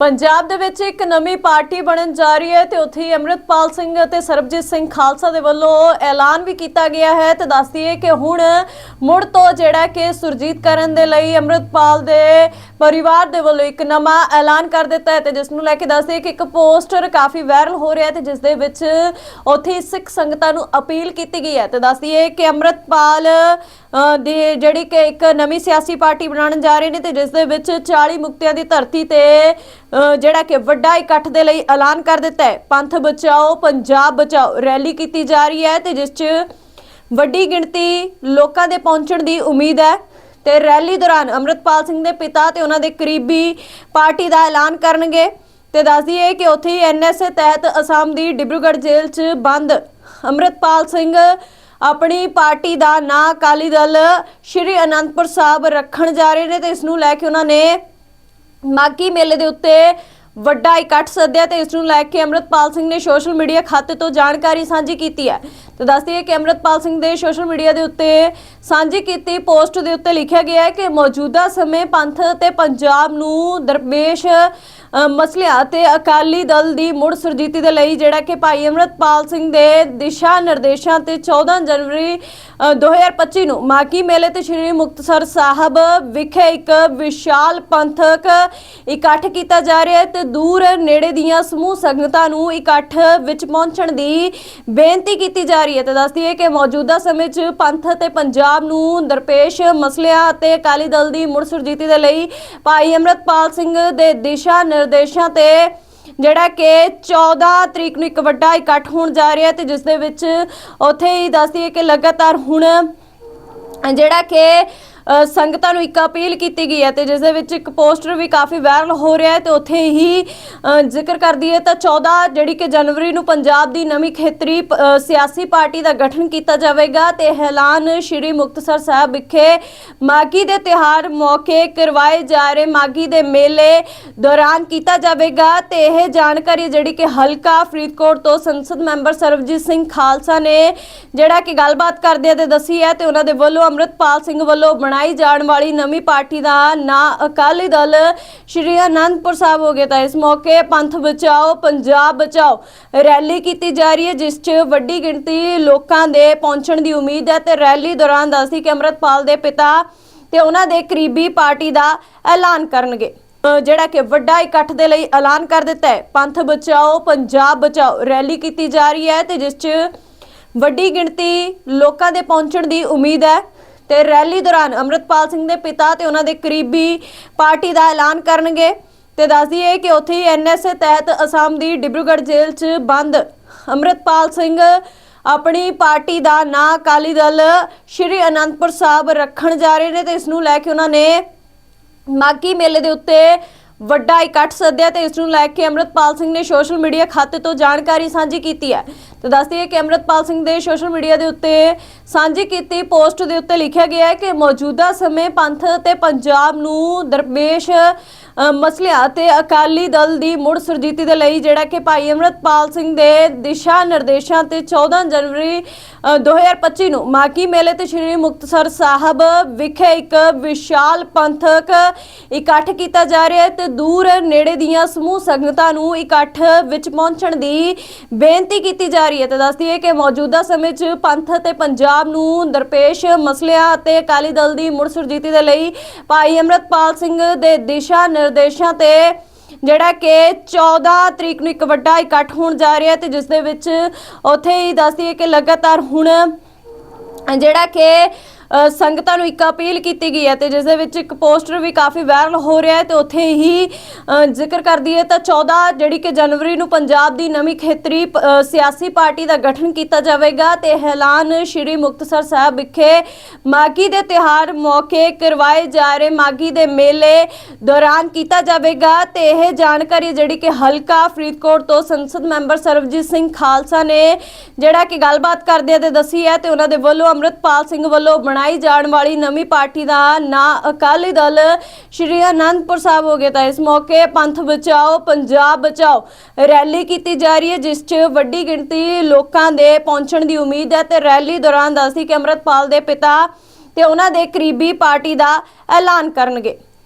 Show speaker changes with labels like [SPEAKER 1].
[SPEAKER 1] ਪੰਜਾਬ ਦੇ ਵਿੱਚ ਇੱਕ ਨਵੀਂ ਪਾਰਟੀ ਬਣਨ ਜਾ ਰਹੀ ਹੈ ਤੇ ਉੱਥੇ ਹੀ ਅੰਮ੍ਰਿਤਪਾਲ ਸਿੰਘ ਅਤੇ ਸਰਬਜੀਤ ਸਿੰਘ ਖਾਲਸਾ ਦੇ ਵੱਲੋਂ ਐਲਾਨ ਵੀ ਕੀਤਾ ਗਿਆ ਹੈ। ਤੇ ਦੱਸ ਦਈਏ ਕਿ ਹੁਣ ਮੁੜ ਤੋਂ ਜਿਹੜਾ ਕਿ ਸੁਰਜੀਤ ਕਰਨ ਦੇ ਲਈ ਅੰਮ੍ਰਿਤਪਾਲ ਦੇ ਪਰਿਵਾਰ ਦੇ ਵੱਲੋਂ ਇੱਕ ਨਵਾਂ ਐਲਾਨ ਕਰ ਦਿੱਤਾ ਹੈ ਤੇ ਜਿਸ ਨੂੰ ਲੈ ਕੇ ਦੱਸ ਦਈਏ ਕਿ ਇੱਕ ਪੋਸਟਰ ਕਾਫੀ ਵਾਇਰਲ ਹੋ ਰਿਹਾ ਹੈ ਤੇ ਜਿਸ ਦੇ ਵਿੱਚ ਉੱਥੇ ਸਿੱਖ ਸੰਗਤਾਂ ਨੂੰ ਅਪੀਲ ਕੀਤੀ ਗਈ ਹੈ। ਤੇ ਦੱਸ ਦਈਏ ਕਿ ਅੰਮ੍ਰਿਤਪਾਲ ਦੀ ਜਿਹੜੀ ਕਿ ਇੱਕ ਨਵੀਂ ਸਿਆਸੀ ਪਾਰਟੀ ਬਣਾਉਣ ਜਾ ਰਹੇ ਨੇ ਤੇ ਜਿਸ ਦੇ ਵਿੱਚ 40 ਮੁਕਤਿਆਂ ਦੀ ਧਰਤੀ ਤੇ ਜਿਹੜਾ ਕਿ ਵੱਡਾ ਇਕੱਠ ਦੇ ਲਈ ਐਲਾਨ ਕਰ ਦਿੱਤਾ ਹੈ। ਪੰਥ ਬਚਾਓ, ਪੰਜਾਬ ਬਚਾਓ ਰੈਲੀ ਕੀਤੀ ਜਾ ਰਹੀ ਹੈ ਤੇ ਜਿਸ 'ਚ ਵੱਡੀ ਗਿਣਤੀ ਲੋਕਾਂ ਦੇ ਪਹੁੰਚਣ ਦੀ ਉਮੀਦ ਹੈ ਤੇ ਰੈਲੀ ਦੌਰਾਨ ਅੰਮ੍ਰਿਤਪਾਲ ਸਿੰਘ ਦੇ ਪਿਤਾ ਤੇ ਉਹਨਾਂ ਦੇ ਕਰੀਬੀ ਪਾਰਟੀ ਦਾ ਐਲਾਨ ਕਰਨਗੇ। ਤੇ ਦੱਸ ਦਈਏ ਕਿ ਉੱਥੇ ਹੀ ਐਨਐਸਏ ਤਹਿਤ ਅਸਾਮ ਦੀ ਡਿਬਰੂਗੜ੍ਹ ਜੇਲ੍ਹ 'ਚ ਬੰਦ। ਅੰਮ੍ਰਿਤਪਾਲ ਸਿੰਘ ਆਪਣੀ ਪਾਰਟੀ ਦਾ ਨਾਂ ਅਕਾਲੀ ਦਲ ਸ਼੍ਰੀ ਅਨੰਦਪੁਰ ਸਾਹਿਬ ਰੱਖਣ ਜਾ ਰਹੇ ਨੇ ਤੇ ਇਸ ਨੂੰ ਲੈ ਕੇ ਉਹਨਾਂ ਨੇ ਮਾਗੀ ਮੇਲੇ ਦੇ ਉੱਤੇ ਵੱਡਾ ਇਕੱਠ ਸੱਦਿਆ ਤੇ ਇਸ ਨੂੰ ਲੈ ਕੇ ਅੰਮ੍ਰਿਤਪਾਲ ਸਿੰਘ ਨੇ ਸੋਸ਼ਲ ਮੀਡੀਆ ਖਾਤੇ ਤੋਂ ਜਾਣਕਾਰੀ ਸਾਂਝੀ ਕੀਤੀ ਹੈ। ਤੇ ਦੱਸਦੀ ਹੈ ਕਿ ਅੰਮ੍ਰਿਤਪਾਲ ਸਿੰਘ ਦੇ ਸੋਸ਼ਲ ਮੀਡੀਆ ਦੇ ਉੱਤੇ ਸਾਂਝੀ ਕੀਤੀ ਪੋਸਟ ਦੇ ਉੱਤੇ ਲਿਖਿਆ ਗਿਆ ਹੈ ਕਿ ਮੌਜੂਦਾ ਸਮੇਂ ਪੰਥ ਤੇ ਪੰਜਾਬ ਨੂੰ ਦਰਪੇਸ਼ ਮਸਲਿਆਂ ਤੇ ਅਕਾਲੀ ਦਲ ਦੀ ਮੁੜ ਸੁਰਜੀਤੀ ਦੇ ਲਈ ਜਿਹੜਾ ਕਿ ਭਾਈ ਅੰਮ੍ਰਿਤਪਾਲ ਸਿੰਘ ਦੇ ਦਿਸ਼ਾ ਨਿਰਦੇਸ਼ਾਂ ਤੇ 14 ਜਨਵਰੀ ਅ, 2025 ਨੂੰ ਮਾਗੀ ਮੇਲੇ ਤੇ ਸ੍ਰੀ ਮੁਕਤਸਰ ਸਾਹਿਬ ਵਿਖੇ ਇੱਕ ਵਿਸ਼ਾਲ ਪੰਥਕ ਇਕੱਠ ਕੀਤਾ ਜਾ ਰਿਹਾ ਹੈ ਤੇ ਦੂਰ ਨੇੜੇ ਦੀਆਂ ਸਮੂਹ ਸੰਗਤਾਂ ਨੂੰ ਇਕੱਠ ਵਿੱਚ ਪਹੁੰਚਣ ਦੀ ਬੇਨਤੀ ਕੀਤੀ ਜਾ ਰਹੀ ਹੈ ਤੇ ਦੱਸਦੀ ਹੈ ਕਿ ਮੌਜੂਦਾ ਸਮੇਂ 'ਚ ਪੰਥ ਤੇ ਪੰਜਾਬ ਨੂੰ ਦਰਪੇਸ਼ ਮਸਲਿਆਂ ਅਤੇ ਅਕਾਲੀ ਦਲ ਦੀ ਮੁੜ ਸੁਰਜੀਤੀ ਦੇ ਲਈ ਭਾਈ ਅੰਮ੍ਰਿਤਪਾਲ ਸਿੰਘ ਦੇ ਦਿਸ਼ਾ ਨਿਰਦੇਸ਼ਾਂ ਤੇ ਜਿਹੜਾ ਕਿ 14 ਤਰੀਕ ਨੂੰ ਇੱਕ ਵੱਡਾ ਇਕੱਠ ਹੋਣ ਜਾ ਰਿਹਾ ਤੇ ਜਿਸ ਦੇ ਵਿੱਚ ਉੱਥੇ ਹੀ ਦੱਸਦੀ ਹੈ ਕਿ ਲਗਾਤਾਰ ਹੁਣ ਜਿਹੜਾ ਕਿ ਸੰਗਤਾਂ ਨੂੰ ਇੱਕ ਅਪੀਲ ਕੀਤੀ ਗਈ ਹੈ ਤੇ ਜਿਸ ਦੇ ਵਿੱਚ ਇੱਕ ਪੋਸਟਰ ਵੀ ਕਾਫੀ ਵਾਇਰਲ ਹੋ ਰਿਹਾ ਹੈ ਤੇ ਉੱਥੇ ਹੀ ਜ਼ਿਕਰ ਕਰਦੀ ਹੈ ਤਾਂ 14 ਜਿਹੜੀ ਕਿ ਜਨਵਰੀ ਨੂੰ ਪੰਜਾਬ ਦੀ ਨਵੀਂ ਖੇਤਰੀ ਸਿਆਸੀ ਪਾਰਟੀ ਦਾ ਗਠਨ ਕੀਤਾ ਜਾਵੇਗਾ ਤੇ ਐਲਾਨ ਸ਼੍ਰੀ ਮੁਕਤਸਰ ਸਾਹਿਬ ਵਿਖੇ ਮਾਗੀ ਦੇ ਤਿਹਾਰ ਮੌਕੇ ਕਰਵਾਏ ਜਾ ਰਹੇ ਮਾਗੀ ਦੇ ਮੇਲੇ ਦੌਰਾਨ ਕੀਤਾ ਜਾਵੇਗਾ ਤੇ ਇਹ ਜਾਣਕਾਰੀ ਜਿਹੜੀ ਕਿ ਹਲਕਾ ਫਰੀਦਕੋਟ ਤੋਂ ਸੰਸਦ ਮੈਂਬਰ ਸਰਬਜੀਤ ਸਿੰਘ ਖਾਲਸਾ ਨੇ ਜਿਹੜਾ ਕਿ ਗੱਲਬਾਤ ਕਰਦੇ ਤੇ ਦੱਸੀ ਹੈ ਤੇ ਉਹਨਾਂ ਦੇ ਵੱਲੋਂ ਅੰਮ੍ਰਿਤਪਾਲ ਸਿੰਘ ਵੱਲੋਂ ਬਣਾ ਬਣਾਈ ਜਾਣ ਵਾਲੀ ਨਵੀਂ ਪਾਰਟੀ ਦਾ ਨਾਂ ਅਕਾਲੀ ਦਲ ਸ਼੍ਰੀ ਅਨੰਦਪੁਰ ਸਾਹਿਬ ਹੋ ਗਿਆ ਤਾਂ ਇਸ ਮੌਕੇ ਪੰਥ ਬਚਾਓ, ਪੰਜਾਬ ਬਚਾਓ ਰੈਲੀ ਕੀਤੀ ਜਾ ਰਹੀ ਹੈ, ਜਿਸ 'ਚ ਵੱਡੀ ਗਿਣਤੀ ਲੋਕਾਂ ਦੇ ਪਹੁੰਚਣ ਦੀ ਉਮੀਦ ਹੈ ਤੇ ਰੈਲੀ ਦੌਰਾਨ ਦੱਸੀ ਕਿ ਅੰਮ੍ਰਿਤਪਾਲ ਦੇ ਪਿਤਾ ਤੇ ਉਹਨਾਂ ਦੇ ਕਰੀਬੀ ਪਾਰਟੀ ਦਾ ਐਲਾਨ ਕਰਨਗੇ। ਜਿਹੜਾ ਕਿ ਵੱਡਾ ਇਕੱਠ ਦੇ ਲਈ ਐਲਾਨ ਕਰ ਦਿੱਤਾ ਹੈ। ਪੰਥ ਬਚਾਓ, ਪੰਜਾਬ ਬਚਾਓ ਰੈਲੀ ਕੀਤੀ ਜਾ ਰਹੀ ਹੈ ਤੇ ਜਿਸ 'ਚ ਵੱਡੀ ਗਿਣਤੀ ਲੋਕਾਂ ਦੇ ਪਹੁੰਚਣ ਦੀ ਉਮੀਦ ਹੈ। ਤੇ ਰੈਲੀ ਦੌਰਾਨ ਅੰਮ੍ਰਿਤਪਾਲ ਸਿੰਘ ਦੇ ਪਿਤਾ ਤੇ ਉਹਨਾਂ ਦੇ ਕਰੀਬੀ ਪਾਰਟੀ ਦਾ ਐਲਾਨ ਕਰਨਗੇ। ਤੇ ਦੱਸ ਦਈਏ ਕਿ ਉੱਥੇ ਹੀ ਐਨਐਸਏ ਤਹਿਤ ਅਸਾਮ ਦੀ ਡਿਬਰੂਗੜ੍ਹ ਜੇਲ੍ਹ 'ਚ ਬੰਦ। ਅੰਮ੍ਰਿਤਪਾਲ ਸਿੰਘ ਆਪਣੀ ਪਾਰਟੀ ਦਾ ਨਾਂ ਅਕਾਲੀ ਦਲ ਸ਼੍ਰੀ ਅਨੰਦਪੁਰ ਸਾਹਿਬ ਰੱਖਣ ਜਾ ਰਹੇ ਨੇ ਤੇ ਇਸ ਨੂੰ ਲੈ ਕੇ ਉਹਨਾਂ ਨੇ ਮਾਗੀ ਮੇਲੇ ਦੇ ਉੱਤੇ ਵੱਡਾ ਇਕੱਠ ਸੱਦਿਆ ਤੇ ਇਸ ਨੂੰ ਲੈ ਕੇ ਅੰਮ੍ਰਿਤਪਾਲ ਸਿੰਘ ਨੇ ਸੋਸ਼ਲ ਮੀਡੀਆ ਖਾਤੇ ਤੋਂ ਜਾਣਕਾਰੀ ਸਾਂਝੀ ਕੀਤੀ ਹੈ। ਤੇ ਦੱਸਦੀ ਹੈ ਕਿ ਅੰਮ੍ਰਿਤਪਾਲ ਸਿੰਘ ਦੇ ਸੋਸ਼ਲ ਮੀਡੀਆ ਦੇ ਉੱਤੇ ਸਾਂਝੀ ਕੀਤੀ ਪੋਸਟ ਦੇ ਉੱਤੇ ਲਿਖਿਆ ਗਿਆ ਹੈ ਕਿ ਮੌਜੂਦਾ ਸਮੇਂ ਪੰਥ ਤੇ ਪੰਜਾਬ ਨੂੰ ਦਰਪੇਸ਼ ਮਸਲਿਆਂ ਤੇ ਅਕਾਲੀ ਦਲ ਦੀ ਮੁੜ ਸੁਰਜੀਤੀ ਦੇ ਲਈ ਜਿਹੜਾ ਕਿ ਭਾਈ ਅੰਮ੍ਰਿਤਪਾਲ ਸਿੰਘ ਦੇ ਦਿਸ਼ਾ ਨਿਰਦੇਸ਼ਾਂ ਤੇ 14 ਜਨਵਰੀ ਅ, 2025 ਨੂੰ ਮਾਗੀ ਮੇਲੇ ਤੇ ਸ੍ਰੀ ਮੁਕਤਸਰ ਸਾਹਿਬ ਵਿਖੇ ਇੱਕ ਵਿਸ਼ਾਲ ਪੰਥਕ ਇਕੱਠ ਕੀਤਾ ਜਾ ਰਿਹਾ ਹੈ ਤੇ ਦੂਰ ਨੇੜੇ ਦੀਆਂ ਸਮੂਹ ਸੰਗਤਾਂ ਨੂੰ ਇਕੱਠ ਵਿੱਚ ਪਹੁੰਚਣ ਦੀ ਬੇਨਤੀ ਕੀਤੀ ਜਾ ਰਹੀ ਹੈ ਤੇ ਦੱਸਦੀ ਹੈ ਕਿ ਮੌਜੂਦਾ ਸਮੇਂ 'ਚ ਪੰਥ ਤੇ ਪੰਜਾਬ ਨੂੰ ਦਰਪੇਸ਼ ਮਸਲਿਆਂ ਅਤੇ ਅਕਾਲੀ ਦਲ ਦੀ ਮੁੜ ਸੁਰਜੀਤੀ ਦੇ ਲਈ ਭਾਈ ਅੰਮ੍ਰਿਤਪਾਲ ਸਿੰਘ ਦੇ ਦਿਸ਼ਾ ਨਿਰਦੇਸ਼ਾਂ ਤੇ ਜਿਹੜਾ ਕਿ 14 ਤਰੀਕ ਨੂੰ ਇੱਕ ਵੱਡਾ ਇਕੱਠ ਹੋਣ ਜਾ ਰਿਹਾ ਤੇ ਜਿਸ ਦੇ ਵਿੱਚ ਉੱਥੇ ਹੀ ਦੱਸਦੀ ਹੈ ਕਿ ਲਗਾਤਾਰ ਹੁਣ ਜਿਹੜਾ ਕਿ ਸੰਗਤਾਂ ਨੂੰ ਇੱਕ ਅਪੀਲ ਕੀਤੀ ਗਈ ਹੈ ਤੇ ਜਿਸ ਦੇ ਵਿੱਚ ਇੱਕ ਪੋਸਟਰ ਵੀ ਕਾਫੀ ਵਾਇਰਲ ਹੋ ਰਿਹਾ ਹੈ ਤੇ ਉੱਥੇ ਹੀ ਜ਼ਿਕਰ ਕਰਦੀ ਹੈ ਤਾਂ 14 ਜਿਹੜੀ ਕਿ ਜਨਵਰੀ ਨੂੰ ਪੰਜਾਬ ਦੀ ਨਵੀਂ ਖੇਤਰੀ ਸਿਆਸੀ ਪਾਰਟੀ ਦਾ ਗਠਨ ਕੀਤਾ ਜਾਵੇਗਾ ਤੇ ਐਲਾਨ ਸ਼੍ਰੀ ਮੁਕਤਸਰ ਸਾਹਿਬ ਵਿਖੇ ਮਾਗੀ ਦੇ ਤਿਹਾਰ ਮੌਕੇ ਕਰਵਾਏ ਜਾ ਰਹੇ ਮਾਗੀ ਦੇ ਮੇਲੇ ਦੌਰਾਨ ਕੀਤਾ ਜਾਵੇਗਾ ਤੇ ਇਹ ਜਾਣਕਾਰੀ ਜਿਹੜੀ ਕਿ ਹਲਕਾ ਫਰੀਦਕੋਟ ਤੋਂ ਸੰਸਦ ਮੈਂਬਰ ਸਰਬਜੀਤ ਸਿੰਘ ਖਾਲਸਾ ਨੇ, ਜਿਹੜਾ ਕਿ ਗੱਲਬਾਤ ਕਰਦੇ ਤੇ ਦੱਸੀ ਹੈ ਤੇ ਉਹਨਾਂ ਦੇ ਵੱਲੋਂ ਅੰਮ੍ਰਿਤਪਾਲ ਸਿੰਘ ਵੱਲੋਂ ਬਣਾਈ ਜਾਣ ਵਾਲੀ ਨਵੀਂ ਪਾਰਟੀ ਦਾ ਨਾਂ ਅਕਾਲੀ ਦਲ ਸ਼੍ਰੀ ਅਨੰਦਪੁਰ ਸਾਹਿਬ ਹੋ ਗਿਆ ਤਾਂ ਇਸ ਮੌਕੇ ਪੰਥ ਬਚਾਓ, ਪੰਜਾਬ ਬਚਾਓ ਰੈਲੀ ਕੀਤੀ ਜਾ ਰਹੀ ਹੈ, ਜਿਸ 'ਚ ਵੱਡੀ ਗਿਣਤੀ ਲੋਕਾਂ ਦੇ ਪਹੁੰਚਣ ਦੀ ਉਮੀਦ ਹੈ ਤੇ ਰੈਲੀ ਦੌਰਾਨ ਦੱਸੀ ਕਿ ਅੰਮ੍ਰਿਤਪਾਲ ਦੇ ਪਿਤਾ ਤੇ ਉਹਨਾਂ ਦੇ ਕਰੀਬੀ ਪਾਰਟੀ ਦਾ ਐਲਾਨ ਕਰਨਗੇ।